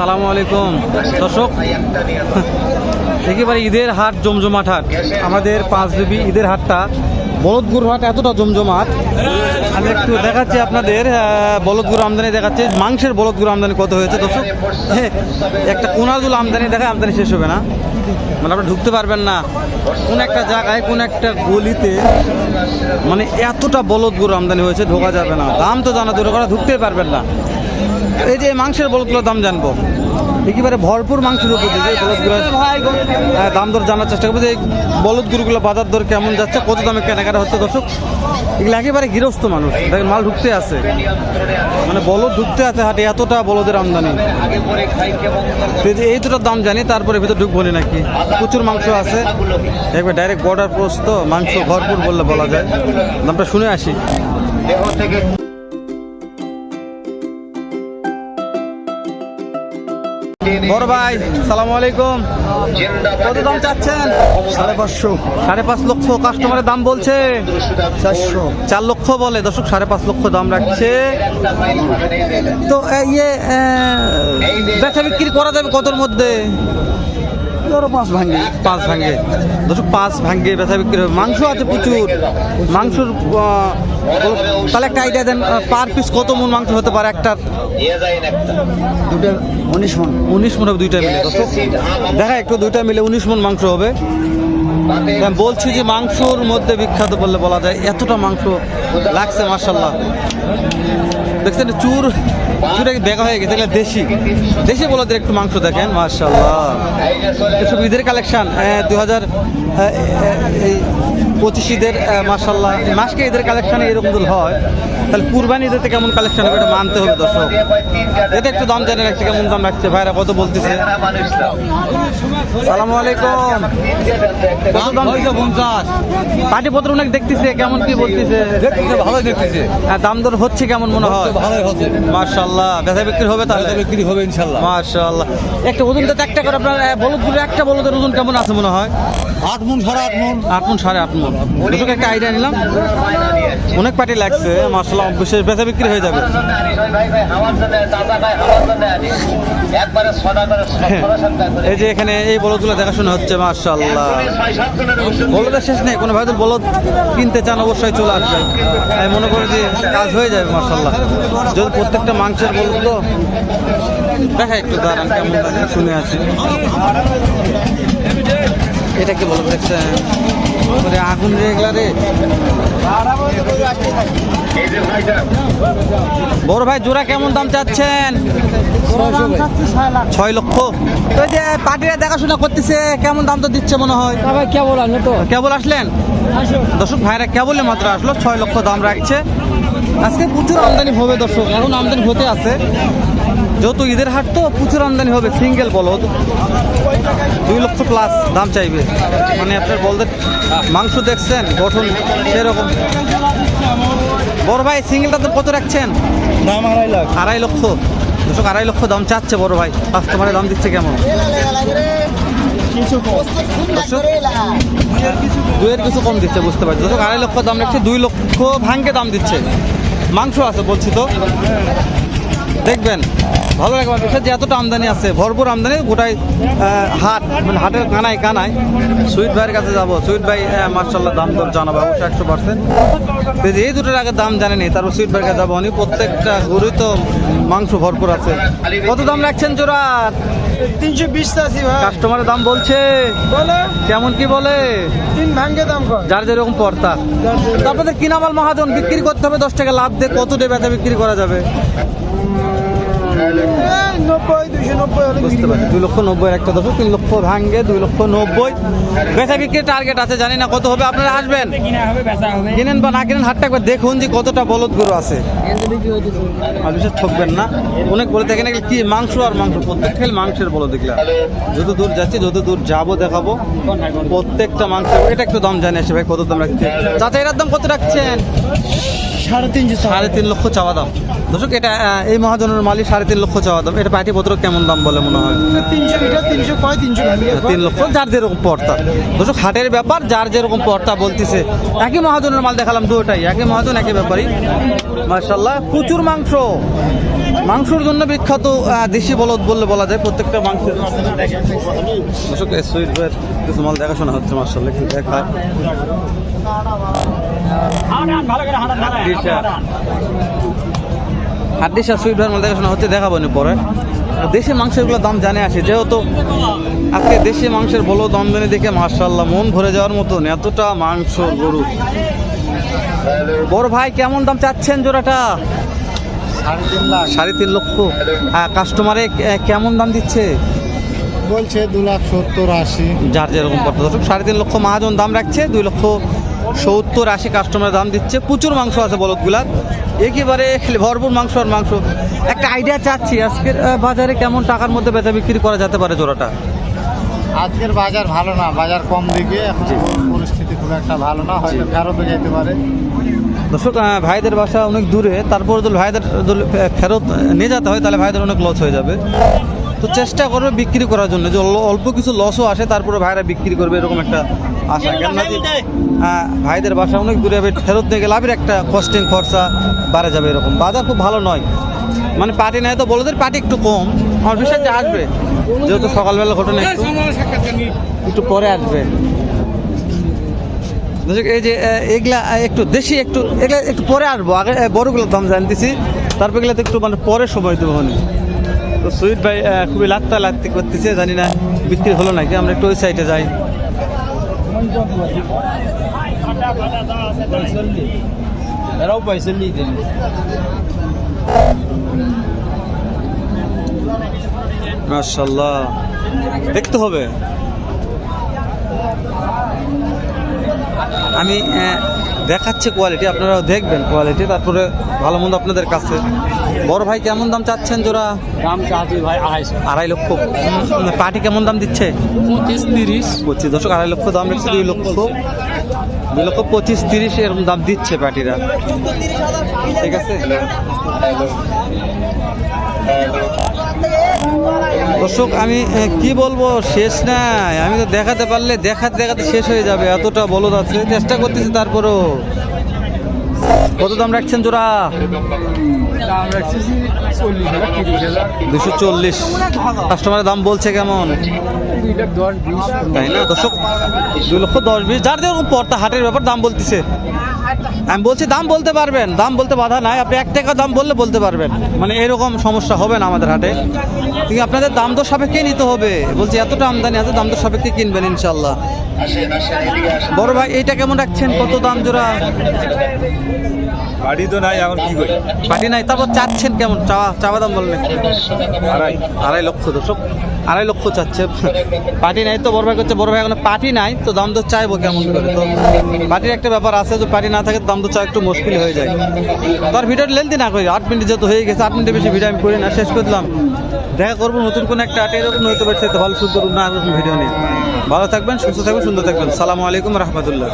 সালামু আলাইকুম। দর্শক, একেবারে ঈদের হাট জমজমাট হাট। আমাদের পাঁচ দেবী ঈদের হাটটা, বলদগুর হাট এতটা জমজমাট। আমি একটু দেখাচ্ছি আপনাদের বলদগুর আমদানি দেখাচ্ছি। মাংসের বলদগুর আমদানি কত হয়েছে, দর্শক? একটা কোনাগুলো আমদানি দেখায় আমদানি শেষ হবে না। মানে আপনি ঢুকতে পারবেন না। কোন একটা জায়গায়, কোন একটা গলিতে মানে এতটা বলদ আমদানি হয়েছে, ঢোকা যাবে না। দাম তো জানা দূরে করা ঢুকতেই পারবেন না। এই যে মাংসের বলদগুলোর দাম জানব। একেবারে ভরপুর মাংসের উপর দাম দর জানার চেষ্টা করব যে বলদ গরুগুলো বাজার দর কেমন যাচ্ছে, কত দামে কেনাকাটা হচ্ছে দর্শক? এগুলো একেবারে গৃহস্থ মানুষ, দেখেন মাল ঢুকতে আছে। মানে বলদ ঢুকতে আছে হাটে, এতটা বলদের আমদানি। এই দুটোর দাম জানি, তারপরে ভিতর ঢুকবো নাকি? প্রচুর মাংস আছে। একবার ডাইরেক্ট বর্ডার পোস্ট তো মাংস ভরপুর বললে বলা যায়। দামটা শুনে আসি। বড় ভাই সালাম আলাইকুম। কত দাম চাচ্ছেন? সাড়ে পাঁচশো। সাড়ে পাঁচ লক্ষ কাস্টমারের দাম বলছে। চারশো। চার লক্ষ বলে দর্শক সাড়ে পাঁচ লক্ষ দাম রাখছে। তো ইয়ে বেচা বিক্রি করা যাবে কতর মধ্যে? ধরো পাঁচ ভাঙে। পাঁচ ভাঙ্গে দর্শক পাঁচ ভাঙ্গে বেচা বিক্রি হবে। মাংস আছে প্রচুর। মাংসর তাহলে একটা আইডিয়া দেন পার পিস কত মন মাংস হতে পারে? একটা দুটো উনিশ মন। উনিশ মন হবে দুইটা মিলে। দর্শক দেখা একটু দুইটা মিলে উনিশ মন মাংস হবে। বলছি যে মাংসর মধ্যে বিখ্যাত বললে বলা যায় এতটা মাংস লাগছে মার্শাল্লাহ দেখছেন চুর চুরে বেগা হয়ে গেছে এগুলো দেশি। দেশি বলদের একটু মাংস দেখেন মার্শাল্লাহ এসব ঈদের কালেকশন দু হাজার এই পঁচিশ ঈদের মার্শাল্লাহ মাসকে ঈদের কালেকশানে এরকম যদি হয় তাহলে কুরবানি ঈদেতে কেমন কালেকশন হবে এটা মানতে হবে দর্শক। এটা একটু দাম জানে রাখছে কেমন দাম রাখছে ভাইরা কত বলতেছে। সালামু আলাইকুম। কত দাম দিচ্ছে পঞ্চাশ? পাটিপত্র অনেক দেখতেছে কেমন কি বলতেছে? ভালো দেখতেছে। হ্যাঁ, দাম দর হচ্ছে কেমন মনে হয়? ভালোই হচ্ছে। মার্শাল্লাহ বেচা বিক্রি হবে তাহলে? বিক্রি হবে ইনশাল্লাহ মার্শাল্লাহ একটা ওজন তো একটা করে আপনার বলদগুলো একটা বলদের ওজন কেমন আছে মনে হয়? আট মন সাড়ে আট মন। আট মন সাড়ে আট মন। দুটোকে একটা আইডিয়া নিলাম। অনেক পার্টি লাগছে মার্শাল্লাহ বিশেষ বেচা বিক্রি হয়ে যাবে। এই যে এখানে এই বলদগুলো দেখাশোনা হচ্ছে মার্শাল্লাহ বলদের শেষ নেই কোনো ভাই বলদ কিনতে চান অবশ্যই চলে আসবেন। আমি মনে করি যে কাজ হয়ে যাবে মার্শাল্লাহ যদি প্রত্যেকটা মাংসের বলদ তো। দেখা একটু দাঁড়ান কেমন লাগে? শুনে আছি এটা কি বলব ওরে আগুন রেগলা রে। বড় ভাই জোড়া কেমন দাম চাচ্ছেন? ছয় লক্ষ। তো যে পার্টিরা দেখাশোনা করতেছে কেমন দাম তো দিচ্ছে মনে হয়? আবার কে বলার তো কেবল আসলেন? দর্শক ভাইরা কেবলে মাত্র আসলো ছয় লক্ষ দাম রাখছে। আজকে প্রচুর আমদানি হবে দর্শক এখন আমদানি হতে আছে। যেহেতু ঈদের হাট তো প্রচুর আমদানি হবে সিঙ্গেল বলদ। দুই লক্ষ প্লাস দাম চাইবে। মানে আপনার বলদের মাংস দেখছেন গঠন সেরকম। বড় ভাই সিঙ্গেলটা তো কত রাখছেন? দাম আড়াই লাখ। আড়াই লক্ষ। দর্শক আড়াই লক্ষ দাম চাচ্ছে বড় ভাই। কাস্টমারের দাম দিচ্ছে কেমন? দুইয়ের কিছু কম দিচ্ছে বুঝতে পারছি। দর্শক আড়াই লক্ষ দাম রাখছে দুই লক্ষ ভাঙ্গে দাম দিচ্ছে। মাংস আছে বলছি তো। দেখবেন, ভালো লাগে বিষয় যে এতটা আমদানি আছে, ভরপুর আমদানি, গোটাই হাট মানে হাটের কানায় কানায়। সুইট ভাইয়ের কাছে যাব। সুইট ভাই মার্শাল্লাহ দাম দর জানাব, অবশ্যই একশো পার্সেন্ট এই দুটোর আগে দাম জানেনি, তারপর সুইট ভাইয়ের কাছে যাব। উনি প্রত্যেকটা গরুই তো মাংস ভরপুর আছে। কত দাম রাখছেন জোড়া? তিনশো বিশ চাষি ভাই। কাস্টমারের দাম বলছে। বলে। কেমন কি বলে? তিন ভাঙ্গে দাম কয়? যার যেরকম পর্তা তো আপনাদের কিনামাল মহাজন বিক্রি করতে হবে দশ টাকা লাভ দিয়ে কত ডে বেচা বিক্রি করা যাবে? নব্বই দুইশো নব্বই হলে বুঝতে পারছি। দুই লক্ষ নব্বই একটা দশ তিন লক্ষ ভাঙ্গে দুই লক্ষ নব্বই। বেচা বিক্রির টার্গেট আছে জানি না কত হবে আপনারা আসবেন। কিনেন বা না কিনেন হাটটা একবার দেখুন যে কতটা বলদ গরু আছে। আর বিশেষ ঠকবেন না। অনেক বলে দেখেন এগুলো কি মাংস আর মাংস প্রত্যেক খেল মাংসের বলো দেখলাম যত দূর যাচ্ছি যত দূর যাব দেখাবো। প্রত্যেকটা মাংস এটা একটু দাম জানি আসে ভাই কত দাম রাখছে। চাচা এটার দাম কত রাখছেন? সাড়ে তিনশো। সাড়ে তিন লক্ষ চাওয়া দাম। দর্শক এটা এই মহাজনের মালিক সাড়ে তিন লক্ষ চাওয়া দাম। এটা পার্টি পত্র কেমন দাম বলে মনে হয়? তিনশো এটা তিনশো কয় তিনশো তিন লক্ষ যার যেরকম পর্তা। দর্শক হাটের ব্যাপার যার যেরকম পর্তা বলতেছে একই মহাজনের মাল দেখালাম দুটাই একই মহাজন একই ব্যাপারই। মার্শাল্লাহ প্রচুর মাংস। মাংসর জন্য বিখ্যাত দেশি বলদ বললে বলা যায় প্রত্যেকটা মাংসের দর্শক সুইট ভাইয়ের কিছু মাল দেখাশোনা হচ্ছে মার্শাল্লাহ একটু দেখায় হাড্ডিসা সুইট ভাইয়ের মাল দেখাশোনা হচ্ছে দেখাবো নি পরে। দেশি মাংসেরগুলো দাম জানে আসে যেহেতু আজকে দেশি মাংসের বলো আমদানি দেখে মার্শাল্লাহ মন ভরে যাওয়ার মতন এতটা মাংস গরু। বড় ভাই কেমন দাম চাচ্ছেন জোড়াটা? সাড়ে তিন লক্ষ। হ্যাঁ কাস্টমারে কেমন দাম দিচ্ছে? বলছে দু লাখ সত্তর আশি। যার যেরকম দর্শক সাড়ে তিন লক্ষ মহাজন দাম রাখছে দুই লক্ষ সত্তর আশি কাস্টমার দাম দিচ্ছে। প্রচুর মাংস আছে বলদগুলার একেবারে ভরপুর মাংস আর মাংস। একটা আইডিয়া চাচ্ছি আজকের বাজারে কেমন টাকার মধ্যে বেচা বিক্রি করা যেতে পারে জোড়াটা? আজকের বাজার ভালো না বাজার কম দিকে। এখন পরিস্থিতি খুব একটা ভালো না হয়তো ফেরতও যেতে পারে। দর্শক ভাইদের বাসা অনেক দূরে তারপর যদি ভাইদের ফেরত নিয়ে যেতে হয় তাহলে ভাইদের অনেক লস হয়ে যাবে। তো চেষ্টা করবে বিক্রি করার জন্য। যে অল্প- কিছু লসও আসে তারপরে ভাইরা বিক্রি করবে এরকম একটা আশা। কেননা যে, ভাইদের বাসা অনেক দূরে হবে ফেরত নিয়ে গেলে লাভের একটা কস্টিং খরচা বাড়ে যাবে এরকম। বাজার খুব ভালো নয়। মানে পার্টি নেয় তো বলদের পার্টি একটু কম। আমার বিশ্বাস যে আসবে। যেহেতু সকালবেলা ঘটনা একটু একটু পরে আসবে। এই যে এগুলা একটু দেশি একটু এগুলা একটু পরে আসব। আগে বড়গুলোর দাম জানতেছি। তারপর এগুলো তো একটু মানে পরে সময় দেবো মানে। তো সুইট ভাই খুবই লাত্তা লাত্তি করতেছে জানি না বিক্রি হলো নাকি আমরা একটু ওই সাইডে যাই। এরাও পয়সা নিয়ে দিল মাশাল্লাহ দেখতে হবে। আমি দেখাচ্ছি কোয়ালিটি আপনারাও দেখবেন কোয়ালিটি তারপরে ভালো মন্দ আপনাদের কাছে। বড় ভাই কেমন দাম চাচ্ছেন জোড়া? দাম চাচ্ছি ভাই আড়াইশো। আড়াই লক্ষ। পার্টি কেমন দাম দিচ্ছে? পঁচিশ তিরিশ। পঁচিশ দশক আড়াই লক্ষ দাম রেখেছে দুই লক্ষ। দুই লক্ষ পঁচিশ তিরিশ এরকম দাম দিচ্ছে পার্টিরা। ঠিক আছে? দর্শক, আমি কি বলব? শেষ নাই। আমি তো দেখাতে পারলে দেখাতে দেখাতে শেষ হয়ে যাবে। এতটা বলদ আছে। চেষ্টা করতেছি তারপরও। কত দাম রাখছেন জোড়া? দুশো চল্লিশ। কাস্টমারের দাম বলছে কেমন? তাই না? দর্শক, দুই লক্ষ দশ বিশ। যার যেরকম পড়তা হাটের ব্যাপার দাম বলতেছে। আমি বলছি দাম বলতে পারবেন, দাম বলতে বাধা নাই। আপনি এক টাকা দাম বললে বলতে পারবেন। মানে এরকম সমস্যা হবে না আমাদের হাটে। কিন্তু আপনাদের দাম দর সাপেক্ষে নিতে হবে। বলছি এতটা আমদানি, এত দাম দর সাপেক্ষে কিনবেন ইনশাল্লাহ বড় ভাই, এইটা কেমন রাখছেন? কত দাম জোড়া? বাড়ি তো নাই এখন কি করি? পাটি নাই তারপর চাচ্ছেন কেমন? চাওয়া চাওয়া দাম বললেন আড়াই। আড়াই লক্ষ দর্শক আড়াই লক্ষ চাচ্ছে। পার্টি নাই তো বড় ভাই করছে বড় ভাই এখন পার্টি নাই তো দাম তো চাইব কেমন করে? তো পার্টির একটা ব্যাপার আছে তো পার্টি না থাকে দাম তো চা একটু মুশকিল হয়ে যায়। তার ভিডিওটা লেন্থি না করি আট মিনিট যেহেতু হয়ে গেছে আট মিনিটের বেশি ভিডিও আমি করি না শেষ করে দিলাম। দেখা করব নতুন কোনো একটা আটে এরকম হতে পারছে ভালো সুন্দর না ভিডিও নিয়ে। ভালো থাকবেন সুস্থ থাকবেন সুন্দর থাকবেন। সালামু আলাইকুম রহমতুল্লাহ।